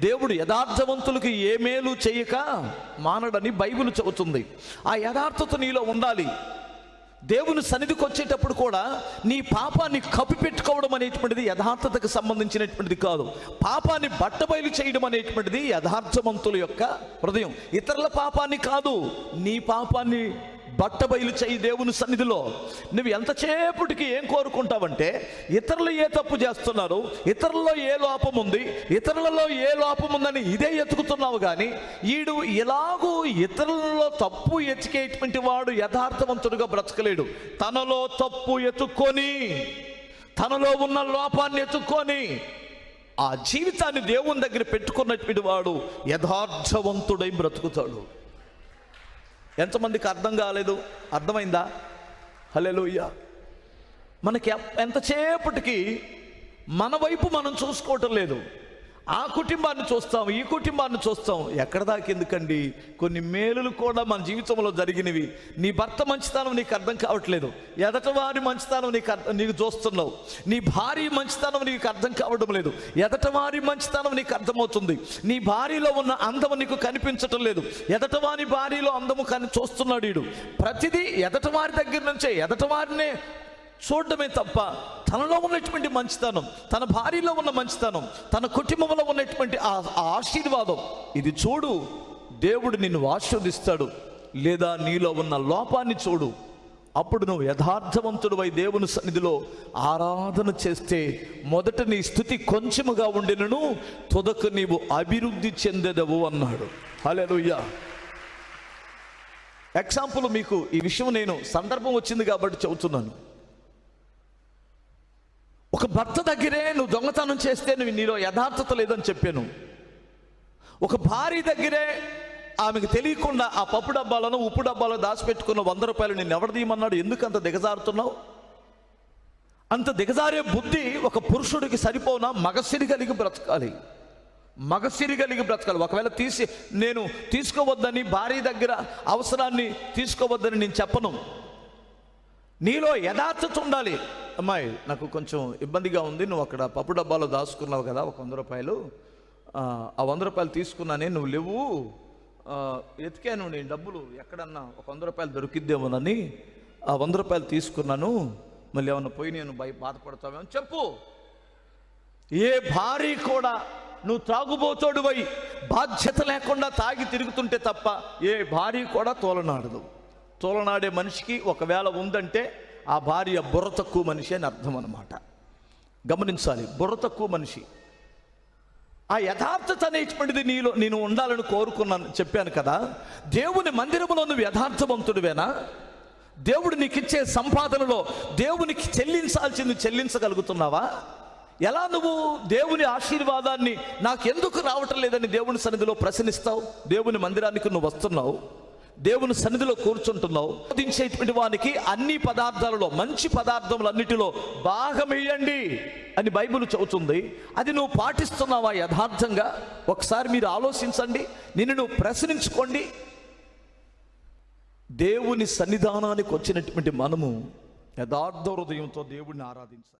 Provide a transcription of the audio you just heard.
దేవుడు యథార్థవంతులకు ఏ మేలు చేయక మానడని బైబిల్ చెబుతుంది. ఆ యథార్థత నీలో ఉండాలి. దేవుని సన్నిధికి వచ్చేటప్పుడు కూడా నీ పాపాన్ని కప్పిపెట్టుకోవడం అనేటువంటిది యథార్థతకు సంబంధించినటువంటిది కాదు. పాపాన్ని బట్టబయలు చేయడం అనేటువంటిది యథార్థవంతుల యొక్క హృదయం. ఇతరుల పాపాన్ని కాదు నీ పాపాన్ని బట్ట బయలు చేయి దేవుని సన్నిధిలో. నువ్వు ఎంతసేపటికి ఏం కోరుకుంటావంటే ఇతరులు ఏ తప్పు చేస్తున్నారు ఇతరులలో ఏ లోపం ఉంది ఇతరులలో ఏ లోపం ఉందని ఇదే ఎతుకుతున్నావు కానీ ఈడు ఇలాగూ ఇతరులలో తప్పు ఎతికేటువంటి వాడు యథార్థవంతుడుగా బ్రతకలేడు. తనలో తప్పు ఎత్తుకొని తనలో ఉన్న లోపాన్ని ఎత్తుకొని ఆ జీవితాన్ని దేవుని దగ్గర పెట్టుకున్నటువంటి వాడు యథార్థవంతుడై బ్రతుకుతాడు. ఎంతమందికి అర్థం కాలేదు? అర్థమైందా? హలెలుయ్య మనకి ఎంతసేపటికి మన వైపు మనం చూసుకోవటం లేదు. ఆ కుటుంబాన్ని చూస్తాం ఈ కుటుంబాన్ని చూస్తాం. ఎక్కడ దాకా ఎందుకండి? కొన్ని మేలులు కూడా మన జీవితంలో జరిగినవి. నీ భర్త మంచితనం నీకు అర్థం కావట్లేదు. ఎదట వారి మంచితనం నీకు అర్థం నీకు చూస్తున్నావు. నీ భార్య మంచితనం నీకు అర్థం కావడం లేదు. ఎదట వారి మంచితనం నీకు అర్థమవుతుంది. నీ భార్యలో ఉన్న అందము నీకు కనిపించటం లేదు. ఎదట వారి భార్యలో అందము కని చూస్తున్నాడు వీడు ప్రతిదీ ఎదట వారి దగ్గర నుంచే ఎదట వారినే చూడడమే తప్ప తనలో ఉన్నటువంటి మంచితనం తన భార్యలో ఉన్న మంచితనం తన కుటుంబంలో ఉన్నటువంటి ఆ ఆశీర్వాదం ఇది చూడు దేవుడు నిన్ను ఆశీర్వదిస్తాడు లేదా నీలో ఉన్న లోపాన్ని చూడు. అప్పుడు నువ్వు యథార్థవంతుడువై దేవుని సన్నిధిలో ఆరాధన చేస్తే మొదట నీ స్థుతి కొంచెముగా ఉండినను తుదకు నీవు అభివృద్ధి చెందెదవు అన్నాడు. హల్లెలూయా. ఎగ్జాంపుల్ మీకు ఈ విషయం నేను సందర్భం వచ్చింది కాబట్టి చెబుతున్నాను. ఒక భర్త దగ్గరే నువ్వు దొంగతనం చేస్తే నువ్వు నీలో యథార్థత లేదని చెప్పాను. ఒక భార్య దగ్గరే ఆమెకు తెలియకుండా ఆ పప్పు డబ్బాలను ఉప్పు డబ్బాలో దాచిపెట్టుకున్న వంద రూపాయలు నేను ఎవరు తీయమన్నాడు? ఎందుకు అంత దిగజారుతున్నావు? అంత దిగజారే బుద్ధి ఒక పురుషుడికి సరిపోనా? మగసిరి కలిగి బ్రతకాలి. మగసిరి కలిగి బ్రతకాలి. ఒకవేళ తీసి నేను తీసుకోవద్దని భార్య దగ్గర అవసరాన్ని తీసుకోవద్దని నేను చెప్పను. నీలో యథార్థత ఉండాలి. అమ్మాయి నాకు కొంచెం ఇబ్బందిగా ఉంది. నువ్వు అక్కడ పప్పు డబ్బాలో దాచుకున్నావు కదా ఒక వంద రూపాయలు. ఆ, వంద రూపాయలు తీసుకున్నానే నువ్వు లేవు. ఎతికాను నేను డబ్బులు. ఎక్కడన్నా ఒక వంద రూపాయలు దొరికిద్దేమోనని ఆ వంద రూపాయలు తీసుకున్నాను. మళ్ళీ ఏమన్నా పోయి నేను భయ బాధపడతావేమో చెప్పు. ఏ భారీ కూడా నువ్వు తాగుబోతోడు పోయి బాధ్యత లేకుండా తాగి తిరుగుతుంటే తప్ప ఏ భారీ కూడా తోలనాడదు. తోలనాడే మనిషికి ఒకవేళ ఉందంటే ఆ భార్య బుర్ర తక్కువ మనిషి అని అర్థం అనమాట గమనించాలి బుర్ర తక్కువ మనిషి. ఆ యథార్థత అనేటువంటిది నీలో నేను ఉండాలని కోరుకున్నాను చెప్పాను కదా. దేవుని మందిరములో నువ్వు యథార్థవంతుడివేనా? దేవుడు నీకు ఇచ్చే సంపాదనలో దేవునికి చెల్లించాల్సింది చెల్లించగలుగుతున్నావా? ఎలా నువ్వు దేవుని ఆశీర్వాదాన్ని నాకు ఎందుకు రావటం లేదని దేవుని సన్నిధిలో ప్రశ్నిస్తావు? దేవుని మందిరానికి నువ్వు వస్తున్నావు? దేవుని సన్నిధిలో కూర్చుంటున్నావు. దించేటువంటి వానికి అన్ని పదార్థాలలో మంచి పదార్థములన్నిటిలో భాగమియ్యండి అని బైబిల్ చెబుతుంది. అది నువ్వు పాటిస్తున్నావా యథార్థంగా? ఒకసారి మీరు ఆలోచించండి నిన్ను నువ్వు ప్రశ్నించుకోండి. దేవుని సన్నిధానానికి వచ్చినటువంటి మనము యథార్థ హృదయంతో దేవుడిని ఆరాధించాలి.